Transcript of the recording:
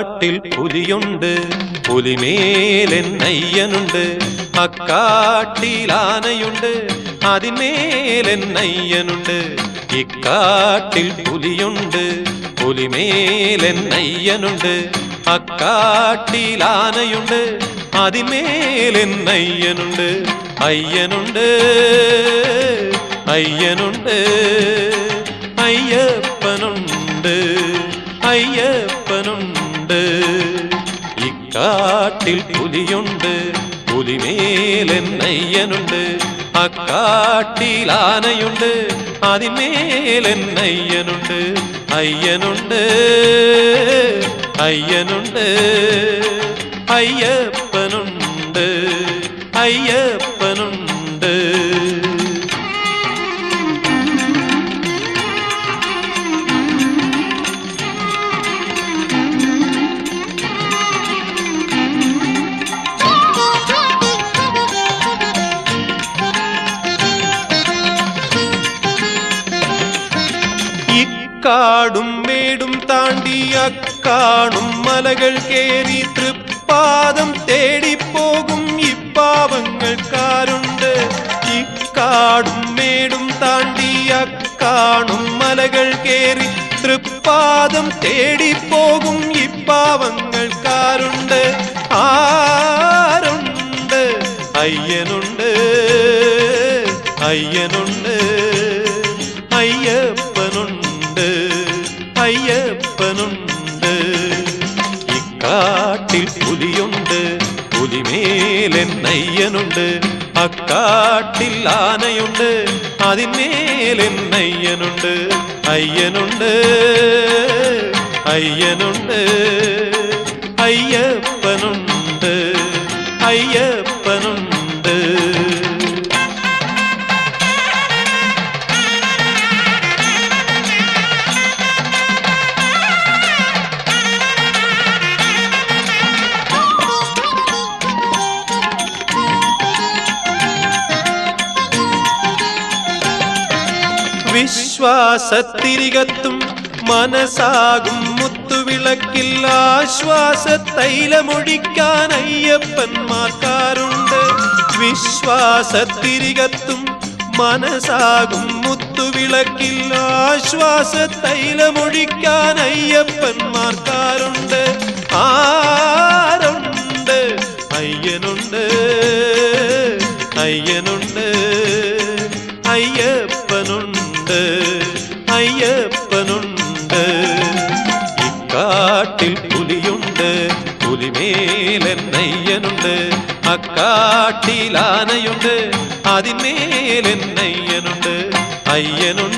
ഇക്കാട്ടിൽ പുലിയുണ്ട് പുലിമേലെന്നയ്യനുണ്ട് അക്കാട്ടിൽ ആനയുണ്ട് അതിന്മേലെന്നയ്യനുണ്ട് ഇക്കാട്ടിൽ പുലിയുണ്ട് പുലിമേലെന്നയ്യനുണ്ട് അക്കാട്ടിൽ ആനയുണ്ട് അതിന്മേലെന്നയ്യനുണ്ട് അയ്യനുണ്ട് അയ്യനുണ്ട് ഇക്കാട്ടിൽ പുലിയുണ്ട് പുലിമേലെന്നയ്യനുണ്ട് അക്കാട്ടിൽ ആനയുണ്ട് അതിന്മേലെന്നയ്യനുണ്ട് അയ്യനുണ്ട് അയ്യനുണ്ട് അയ്യപ്പനുണ്ട് അയ്യപ്പനുണ്ട് ഇക്കാടും മേടും താണ്ടി അക്കാണും മലകൾ കേറി തൃപ്പാദം തേടിപ്പോകും ഇപ്പാവങ്ങൾക്കാരുണ്ട് ഇക്കാടും മേടും താണ്ടി അക്കാണും മലകൾ കേറി തൃപ്പാദം തേടിപ്പോകും ഇപ്പാവങ്ങൾക്കാരുണ്ട് ആരുണ്ട്? അയ്യനുണ്ട്. അയ്യനുണ്ട്. അയ്യപ്പനുണ്ട് അയ്യപ്പനുണ്ട് ഇക്കാട്ടിൽ പുലിയുണ്ട് പുലിമേലെന്നയ്യനുണ്ട് അക്കാട്ടിൽ ആനയുണ്ട് അതിന്മേലെന്നയ്യനുണ്ട് അയ്യനുണ്ട് അയ്യനുണ്ട്. വിശ്വാസത്തിരികത്തും മനസാകും മുത്തുവിളക്കിൽ ആശ്വാസ തൈലമൊഴിക്കാൻ അയ്യപ്പന്മാർക്കാരുണ്ട് വിശ്വാസത്തിരികത്തും മനസാകും മുത്തുവിളക്കിൽ ആശ്വാസ തൈലമൊഴിക്കാൻ അയ്യപ്പന്മാർക്കാരുണ്ട് ഇക്കാട്ടിൽ പുലിയുണ്ട് പുലിമേലെന്നയ്യനുണ്ട് അക്കാട്ടിൽ ആനയുണ്ട് അതിന്മേലെന്നയ്യനുണ്ട് അയ്യനുണ്ട് അയ്യനുണ്ട്